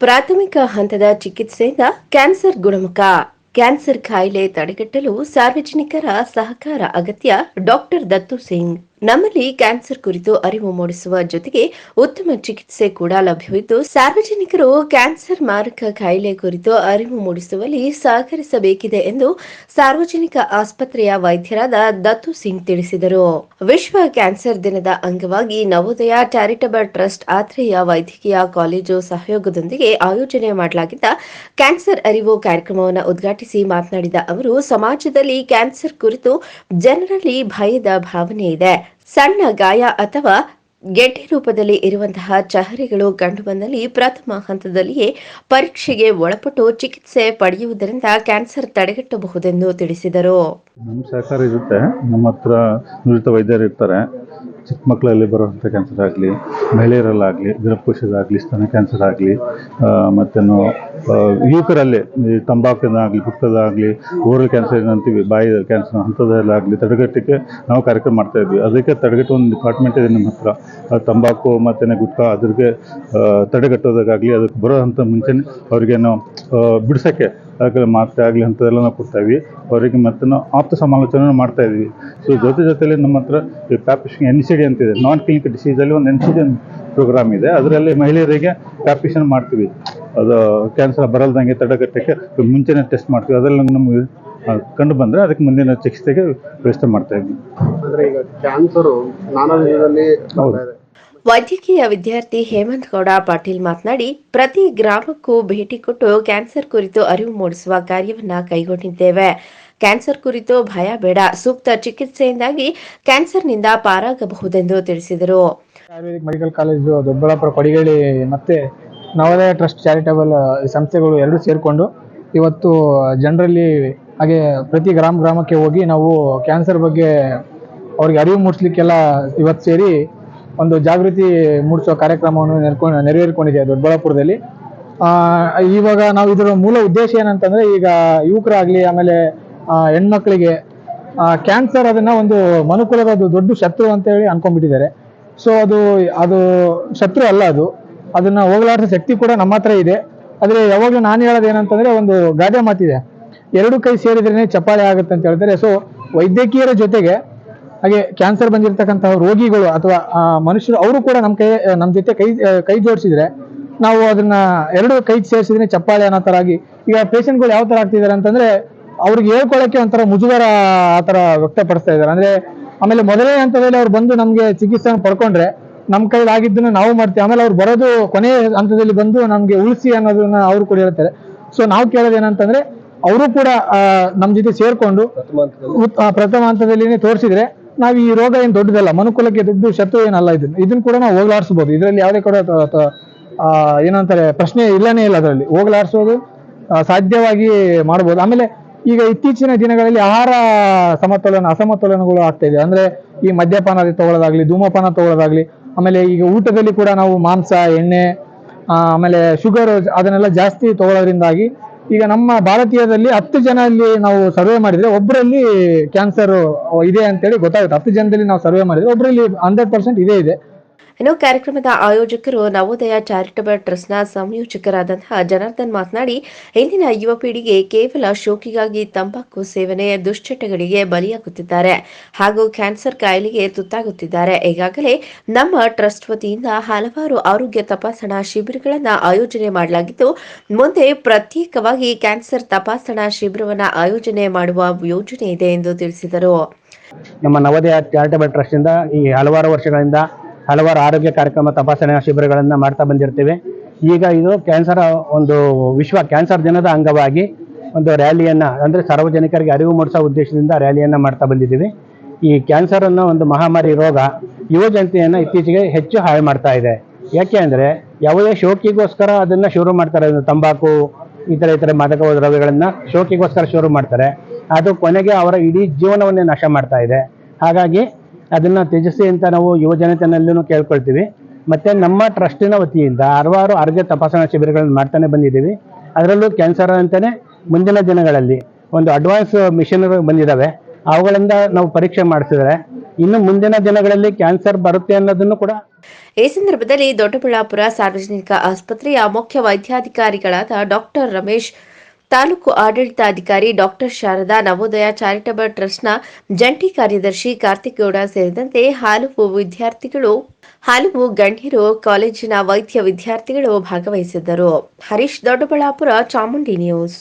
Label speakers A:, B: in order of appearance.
A: ಪ್ರಾಥಮಿಕ ಹಂತದ ಚಿಕಿತ್ಸೆಯಿಂದ ಕ್ಯಾನ್ಸರ್ ಗುಣಮುಖ. ಕ್ಯಾನ್ಸರ್ ಕಾಯಿಲೆ ತಡೆಗಟ್ಟಲು ಸಾರ್ವಜನಿಕರ ಸಹಕಾರ ಅಗತ್ಯ. ಡಾಕ್ಟರ್ ದತ್ತು ಸಿಂಗ್. ನಮ್ಮಲ್ಲಿ ಕ್ಯಾನ್ಸರ್ ಕುರಿತು ಅರಿವು ಮೂಡಿಸುವ ಜೊತೆಗೆ ಉತ್ತಮ ಚಿಕಿತ್ಸೆ ಕೂಡ ಲಭ್ಯವಿದ್ದು, ಸಾರ್ವಜನಿಕರು ಕ್ಯಾನ್ಸರ್ ಮಾರಕ ಕಾಯಿಲೆ ಕುರಿತು ಅರಿವು ಮೂಡಿಸುವಲ್ಲಿ ಸಹಕರಿಸಬೇಕಿದೆ ಎಂದು ಸಾರ್ವಜನಿಕ ಆಸ್ಪತ್ರೆಯ ವೈದ್ಯರಾದ ದತ್ತು ಸಿಂಗ್ ತಿಳಿಸಿದರು. ವಿಶ್ವ ಕ್ಯಾನ್ಸರ್ ದಿನದ ಅಂಗವಾಗಿ ನವೋದಯ ಚಾರಿಟಬಲ್ ಟ್ರಸ್ಟ್ ಆತ್ರೇಯ ವೈದ್ಯಕೀಯ ಕಾಲೇಜು ಸಹಯೋಗದೊಂದಿಗೆ ಆಯೋಜನೆ ಮಾಡಲಾಗಿದ್ದ ಕ್ಯಾನ್ಸರ್ ಅರಿವು ಕಾರ್ಯಕ್ರಮವನ್ನು ಉದ್ಘಾಟಿಸಿ ಮಾತನಾಡಿದ ಅವರು, ಸಮಾಜದಲ್ಲಿ ಕ್ಯಾನ್ಸರ್ ಕುರಿತು ಜನರಲ್ಲಿ ಭಯದ ಭಾವನೆ ಇದೆ. ಸಣ್ಣ ಗಾಯ ಅಥವಾ ಗೆಡ್ಡೆ ರೂಪದಲ್ಲಿ ಇರುವಂತಹ ಚಹರೆಗಳು ಕಂಡುಬಂದಲ್ಲಿ ಪ್ರಥಮ ಹಂತದಲ್ಲಿಯೇ ಪರೀಕ್ಷೆಗೆ ಒಳಪಟ್ಟು ಚಿಕಿತ್ಸೆ ಪಡೆಯುವುದರಿಂದ ಕ್ಯಾನ್ಸರ್ ತಡೆಗಟ್ಟಬಹುದೆಂದು ತಿಳಿಸಿದರು.
B: ನಮ್ಮ ಸಹಕಾರ ಇರುತ್ತೆ. ನಮ್ಮ ಹತ್ರ ನುರಿತ ವೈದ್ಯರು ಇರ್ತಾರೆ. ಚಿಕ್ಕ ಮಕ್ಕಳಲ್ಲಿ ಬರುವಂಥ ಕ್ಯಾನ್ಸರ್ ಆಗಲಿ ಮಹಿಳೆಯರಲ್ಲಾಗಲಿ, ಗರ್ಭಕೋಶದಾಗಲಿ, ಸ್ತನ ಕ್ಯಾನ್ಸರ್ ಆಗಲಿ ಮತ್ತೇನು ಯುವಕರಲ್ಲೇ ತಂಬಾಕಿನಾಗಲಿ ಗುಟ್ಕದಾಗಲಿ, ಓರಲ್ ಕ್ಯಾನ್ಸರ್ ಏನಂತೀವಿ, ಬಾಯಿ ಕ್ಯಾನ್ಸರ್, ಅಂಥದ್ದಲ್ಲಾಗಲಿ ತಡೆಗಟ್ಟಕ್ಕೆ ನಾವು ಕಾರ್ಯಕ್ರಮ ಮಾಡ್ತಾ ಇದ್ವಿ. ಅದಕ್ಕೆ ತಡೆಗಟ್ಟೋ ಒಂದು ಡಿಪಾರ್ಟ್ಮೆಂಟ್ ಇದೆ ನಮ್ಮ ಹತ್ರ. ತಂಬಾಕು ಮತ್ತು ಗುಟ್ಕಾ ಅದ್ರಿಗೆ ತಡೆಗಟ್ಟೋದಾಗಲಿ, ಅದಕ್ಕೆ ಬರೋ ಅಂತ ಮುಂಚೆನೇ ಅವ್ರಿಗೆ ನಾವು ಬಿಡ್ಸೋಕ್ಕೆ ಅದಕ್ಕೆ ಮಾತ್ರೆ ಆಗಲಿ ಅಂಥದ್ದೆಲ್ಲ ನಾವು ಕೊಡ್ತಾ ಇದ್ವಿ. ಅವರಿಗೆ ಮತ್ತೆ ನಾವು ಆಪ್ತ ಸಮಾಲೋಚನೆ ಮಾಡ್ತಾ ಇದ್ವಿ. ಸೊ ಜೊತೆ ಜೊತೆಯಲ್ಲಿ ನಮ್ಮ ಹತ್ರ ಈ ಪ್ಯಾಪಿಷನ್ ಎನ್ ಸಿ ಡಿ ಅಂತಿದೆ ನಾನ್ ಕ್ಲಿನಿಕ್ ಡಿಸೀಸಲ್ಲಿ ಒಂದು ಎನ್ ಸಿ ಡಿ ಪ್ರೋಗ್ರಾಮ್ ಇದೆ. ಅದರಲ್ಲಿ ಮಹಿಳೆಯರಿಗೆ ಪ್ಯಾಪಿಷನ್ ಮಾಡ್ತೀವಿ. ಅದು ಕ್ಯಾನ್ಸರ್ ಬರಲ್ದಂಗೆ ತಡೆಗಟ್ಟಕ್ಕೆ ಮುಂಚೆನೇ ಟೆಸ್ಟ್ ಮಾಡ್ತೀವಿ. ಅದರಲ್ಲಿ ನಮಗೆ ಕಂಡು ಬಂದರೆ ಅದಕ್ಕೆ ಮುಂದಿನ ಚಿಕಿತ್ಸೆಗೆ ವ್ಯವಸ್ಥೆ ಮಾಡ್ತಾ ಇದ್ವಿ.
C: ಅಂದರೆ ಈಗ ಕ್ಯಾನ್ಸರು ನಾನಾ ಇದೆ.
A: ವೈದ್ಯಕೀಯ ವಿದ್ಯಾರ್ಥಿ ಹೇಮಂತ್ ಗೌಡ ಪಾಟೀಲ್ ಮಾತನಾಡಿ, ಪ್ರತಿ ಗ್ರಾಮಕ್ಕೂ ಭೇಟಿ ಕೊಟ್ಟು ಕ್ಯಾನ್ಸರ್ ಕುರಿತು ಅರಿವು ಮೂಡಿಸುವ ಕಾರ್ಯವನ್ನ ಕೈಗೊಂಡಿದ್ದೇವೆ. ಕ್ಯಾನ್ಸರ್ ಕುರಿತು ಭಯ ಬೇಡ, ಸೂಕ್ತ ಚಿಕಿತ್ಸೆಯಿಂದಾಗಿ ಕ್ಯಾನ್ಸರ್ನಿಂದ ಪಾರಾಗಬಹುದೆಂದು ತಿಳಿಸಿದರು.
D: ಮೆಡಿಕಲ್ ಕಾಲೇಜು ದೊಡ್ಡಬಳ್ಳಾಪುರ ಕೊಡಿಗೇಳಿ ಮತ್ತೆ ನವೋದಯ ಟ್ರಸ್ಟ್ ಚಾರಿಟಬಲ್ ಸಂಸ್ಥೆಗಳು ಎರಡು ಸೇರಿಕೊಂಡು ಇವತ್ತು ಜನರಲ್ಲಿ ಹಾಗೆ ಪ್ರತಿ ಗ್ರಾಮ ಗ್ರಾಮಕ್ಕೆ ಹೋಗಿ ನಾವು ಕ್ಯಾನ್ಸರ್ ಬಗ್ಗೆ ಅವ್ರಿಗೆ ಅರಿವು ಮೂಡಿಸ್ಲಿಕ್ಕೆಲ್ಲ ಇವತ್ತು ಸೇರಿ ಒಂದು ಜಾಗೃತಿ ಮೂಡಿಸುವ ಕಾರ್ಯಕ್ರಮವನ್ನು ನೆರ್ಕೊಂಡು ನೆರವೇರಿಕೊಂಡಿದೆ ದೊಡ್ಡಬಳ್ಳಾಪುರದಲ್ಲಿ. ಇವಾಗ ನಾವು ಇದರ ಮೂಲ ಉದ್ದೇಶ ಏನಂತಂದ್ರೆ ಈಗ ಯುವಕರಾಗ್ಲಿ, ಆಮೇಲೆ ಹೆಣ್ಮಕ್ಳಿಗೆ ಕ್ಯಾನ್ಸರ್ ಅದನ್ನ ಒಂದು ಮನುಕುಲದ ದೊಡ್ಡ ಶತ್ರು ಅಂತ ಹೇಳಿ ಅನ್ಕೊಂಡ್ಬಿಟ್ಟಿದ್ದಾರೆ. ಸೊ ಅದು ಅದು ಶತ್ರು ಅಲ್ಲ ಅದು. ಅದನ್ನ ಹೋಗಲಾಡಿಸೋ ಶಕ್ತಿ ಕೂಡ ನಮ್ಮ ಹತ್ರ ಇದೆ. ಆದ್ರೆ ಯಾವಾಗಲೂ ನಾನು ಹೇಳೋದು ಏನಂತಂದ್ರೆ ಒಂದು ಗಾದೆ ಮಾತಿದೆ. ಎರಡು ಕೈ ಸೇರಿದ್ರೇನೆ ಚಪ್ಪಾಳೆ ಆಗುತ್ತೆ ಅಂತ ಹೇಳ್ತಾರೆ. ಸೊ ವೈದ್ಯಕೀಯರ ಜೊತೆಗೆ ಹಾಗೆ ಕ್ಯಾನ್ಸರ್ ಬಂದಿರತಕ್ಕಂತಹ ರೋಗಿಗಳು ಅಥವಾ ಆ, ಮನುಷ್ಯರು ಅವರು ಕೂಡ ನಮ್ಮ ಕೈ ನಮ್ಮ ಜೊತೆ ಕೈ ಕೈ ಜೋಡಿಸಿದ್ರೆ ನಾವು ಅದನ್ನ ಎರಡು ಕೈ ಸೇರಿಸಿದ್ರೆ ಚಪ್ಪಾಳೆ ಅನ್ನೋ ಥರ ಆಗಿ ಈಗ ಪೇಷಂಟ್ಗಳು ಯಾವ ಥರ ಆಗ್ತಿದ್ದಾರೆ ಅಂತಂದ್ರೆ ಅವ್ರಿಗೆ ಹೇಳ್ಕೊಳಕ್ಕೆ ಒಂಥರ ಮುಜುಗರ ಆ ಥರ ವ್ಯಕ್ತಪಡಿಸ್ತಾ ಇದ್ದಾರೆ. ಅಂದ್ರೆ ಆಮೇಲೆ ಮೊದಲನೇ ಹಂತದಲ್ಲಿ ಅವ್ರು ಬಂದು ನಮಗೆ ಚಿಕಿತ್ಸೆ ಪಡ್ಕೊಂಡ್ರೆ ನಮ್ಮ ಕೈಲಿ ಆಗಿದ್ದನ್ನ ನಾವು ಮಾಡ್ತೀವಿ. ಆಮೇಲೆ ಅವ್ರು ಬರೋದು ಕೊನೆಯ ಹಂತದಲ್ಲಿ ಬಂದು ನಮಗೆ ಉಳಿಸಿ ಅನ್ನೋದನ್ನ ಅವರು ಕೂಡ ಹೇಳ್ತಾರೆ. ಸೊ ನಾವು ಕೇಳೋದು ಏನಂತಂದ್ರೆ ಅವರು ಕೂಡ ನಮ್ಮ ನಮ್ ಜೊತೆ ಸೇರ್ಕೊಂಡು
C: ಪ್ರಥಮ ಹಂತದಲ್ಲಿ.
D: ಪ್ರಥಮ ಹಂತದಲ್ಲಿನೇ ತೋರಿಸಿದ್ರೆ ನಾವು ಈ ರೋಗ ಏನು ದೊಡ್ಡದಲ್ಲ, ಮನುಕುಲಕ್ಕೆ ದೊಡ್ಡ ಶತ್ರು ಏನಲ್ಲ ಇದನ್ನ ಇದನ್ನ ಕೂಡ ನಾವು ಹೋಗ್ಲಾಡಿಸ್ಬೋದು. ಇದರಲ್ಲಿ ಯಾವುದೇ ಕೂಡ ಏನಂತಾರೆ, ಪ್ರಶ್ನೆ ಇಲ್ಲನೇ ಇಲ್ಲ ಅದರಲ್ಲಿ. ಹೋಗ್ಲಾಡಿಸೋದು ಸಾಧ್ಯವಾಗಿ ಮಾಡ್ಬೋದು. ಆಮೇಲೆ ಈಗ ಇತ್ತೀಚಿನ ದಿನಗಳಲ್ಲಿ ಆಹಾರ ಸಮತೋಲನ, ಅಸಮತೋಲನಗಳು ಆಗ್ತಾ ಇದೆ. ಅಂದ್ರೆ ಈ ಮದ್ಯಪಾನ ತಗೊಳ್ಳೋದಾಗ್ಲಿ, ಧೂಮಪಾನ ತಗೊಳ್ಳೋದಾಗ್ಲಿ, ಆಮೇಲೆ ಈಗ ಊಟದಲ್ಲಿ ಕೂಡ ನಾವು ಮಾಂಸ, ಎಣ್ಣೆ ಆಮೇಲೆ ಶುಗರ್ ಅದನ್ನೆಲ್ಲ ಜಾಸ್ತಿ ತಗೊಳ್ಳೋದ್ರಿಂದಾಗಿ ಈಗ ನಮ್ಮ ಭಾರತೀಯದಲ್ಲಿ ಹತ್ತು ಜನರಲ್ಲಿ ನಾವು ಸರ್ವೆ ಮಾಡಿದ್ರೆ ಒಬ್ಬರಲ್ಲಿ ಕ್ಯಾನ್ಸರ್ ಇದೆ ಅಂತೇಳಿ ಗೊತ್ತಾಗುತ್ತೆ. ಹತ್ತು ಜನದಲ್ಲಿ ನಾವು ಸರ್ವೆ ಮಾಡಿದ್ರೆ ಒಬ್ಬರಲ್ಲಿ ಹಂಡ್ರೆಡ್ ಪರ್ಸೆಂಟ್ ಇದೇ ಇದೆ.
A: ಇನ್ನು ಕಾರ್ಯಕ್ರಮದ ಆಯೋಜಕರು ನವೋದಯ ಚಾರಿಟಬಲ್ ಟ್ರಸ್ಟ್ನ ಸಂಯೋಜಕರಾದಂತಹ ಜನಾರ್ದನ್ ಮಾತನಾಡಿ, ಇಂದಿನ ಯುವ ಪೀಳಿಗೆ ಕೇವಲ ಶೋಕಿಗಾಗಿ ತಂಬಾಕು ಸೇವನೆ ದುಶ್ಚಟಗಳಿಗೆ ಬಲಿಯಾಗುತ್ತಿದ್ದಾರೆ. ಹಾಗೂ ಕ್ಯಾನ್ಸರ್ ಕಾಯಿಲೆಗೆ ತುತ್ತಾಗುತ್ತಿದ್ದಾರೆ. ಈಗಾಗಲೇ ನಮ್ಮ ಟ್ರಸ್ಟ್ ವತಿಯಿಂದ ಹಲವಾರು ಆರೋಗ್ಯ ತಪಾಸಣಾ ಶಿಬಿರಗಳನ್ನು ಆಯೋಜನೆ ಮಾಡಲಾಗಿದ್ದು, ಮುಂದೆ ಪ್ರತ್ಯೇಕವಾಗಿ ಕ್ಯಾನ್ಸರ್ ತಪಾಸಣಾ ಶಿಬಿರವನ್ನು ಆಯೋಜನೆ ಮಾಡುವ ಯೋಜನೆ ಇದೆ ಎಂದು ತಿಳಿಸಿದರು.
E: ನಮ್ಮ ನವೋದಯ ಚಾರಿಟಬಲ್ ಟ್ರಸ್ಟ್ ಈ ಹಲವಾರು ವರ್ಷಗಳಿಂದ ಹಲವಾರು ಆರೋಗ್ಯ ಕಾರ್ಯಕ್ರಮ ತಪಾಸಣೆ ಶಿಬಿರಗಳನ್ನು ಮಾಡ್ತಾ ಬಂದಿರ್ತೇವೆ. ಈಗ ಇದು ಕ್ಯಾನ್ಸರ್ ಒಂದು ವಿಶ್ವ ಕ್ಯಾನ್ಸರ್ ದಿನದ ಅಂಗವಾಗಿ ಒಂದು ರ್ಯಾಲಿಯನ್ನು, ಅಂದರೆ ಸಾರ್ವಜನಿಕರಿಗೆ ಅರಿವು ಮೂಡಿಸೋ ಉದ್ದೇಶದಿಂದ ರ್ಯಾಲಿಯನ್ನು ಮಾಡ್ತಾ ಬಂದಿದ್ದೀವಿ. ಈ ಕ್ಯಾನ್ಸರ್ ಅನ್ನೋ ಒಂದು ಮಹಾಮಾರಿ ರೋಗ ಯುವ ಜನತೆಯನ್ನು ಇತ್ತೀಚೆಗೆ ಹೆಚ್ಚು ಹಾಳು ಮಾಡ್ತಾ ಇದೆ. ಯಾಕೆ ಅಂದರೆ ಯಾವುದೇ ಶೋಕಿಗೋಸ್ಕರ ಅದನ್ನು ಶುರು ಮಾಡ್ತಾರೆ. ತಂಬಾಕು ತಂಬಾಕು ಇತರ ಇತರ ಮಾದಕ ದ್ರವ್ಯಗಳನ್ನು ಶೋಕಿಗೋಸ್ಕರ ಶುರು ಮಾಡ್ತಾರೆ. ಅದು ಕೊನೆಗೆ ಅವರ ಇಡೀ ಜೀವನವನ್ನೇ ನಾಶ ಮಾಡ್ತಾ ಇದೆ. ಹಾಗಾಗಿ ಅದನ್ನು ತ್ಯಜಿಸಿ ಅಂತ ನಾವು ಯುವ ಜನತೆಯಲ್ಲೂ ಕೇಳ್ಕೊಳ್ತೀವಿ. ಮತ್ತೆ ನಮ್ಮ ಟ್ರಸ್ಟಿನ ವತಿಯಿಂದ ಹಲವಾರು ಆರೋಗ್ಯ ತಪಾಸಣಾ ಶಿಬಿರಗಳನ್ನು ಮಾಡ್ತಾನೆ ಬಂದಿದ್ದೀವಿ. ಅದರಲ್ಲೂ ಕ್ಯಾನ್ಸರ್ ಅಂತಾನೆ ಮುಂದಿನ ದಿನಗಳಲ್ಲಿ ಒಂದು ಅಡ್ವಾನ್ಸ್ ಮಿಷನ್ ಬಂದಿದ್ದಾವೆ. ಅವುಗಳಿಂದ ನಾವು ಪರೀಕ್ಷೆ ಮಾಡಿಸಿದ್ರೆ ಇನ್ನು ಮುಂದಿನ ದಿನಗಳಲ್ಲಿ ಕ್ಯಾನ್ಸರ್ ಬರುತ್ತೆ ಅನ್ನೋದನ್ನು ಕೂಡ
A: ಈ ಸಂದರ್ಭದಲ್ಲಿ ದೊಡ್ಡಬಳ್ಳಾಪುರ ಸಾರ್ವಜನಿಕ ಆಸ್ಪತ್ರೆಯ ಮುಖ್ಯ ವೈದ್ಯಾಧಿಕಾರಿಗಳಾದ ಡಾಕ್ಟರ್ ರಮೇಶ್ ತಾಲೂಕು ಆಡಳಿತಾಧಿಕಾರಿ ಡಾಕ್ಟರ್ ಶಾರದಾ ನವೋದಯ ಚಾರಿಟಬಲ್ ಟ್ರಸ್ಟ್ನ ಜಂಟಿ ಕಾರ್ಯದರ್ಶಿ ಕಾರ್ತಿಕ್ ಗೌಡ ಸೇರಿದಂತೆ ಹಲವು ವಿದ್ಯಾರ್ಥಿಗಳು ಹಲವು ಗಣ್ಯರು, ಕಾಲೇಜಿನ ವೈದ್ಯ ವಿದ್ಯಾರ್ಥಿಗಳು ಭಾಗವಹಿಸಿದ್ದರು. ಹರೀಶ್, ದೊಡ್ಡಬಳ್ಳಾಪುರ, ಚಾಮುಂಡಿ ನ್ಯೂಸ್.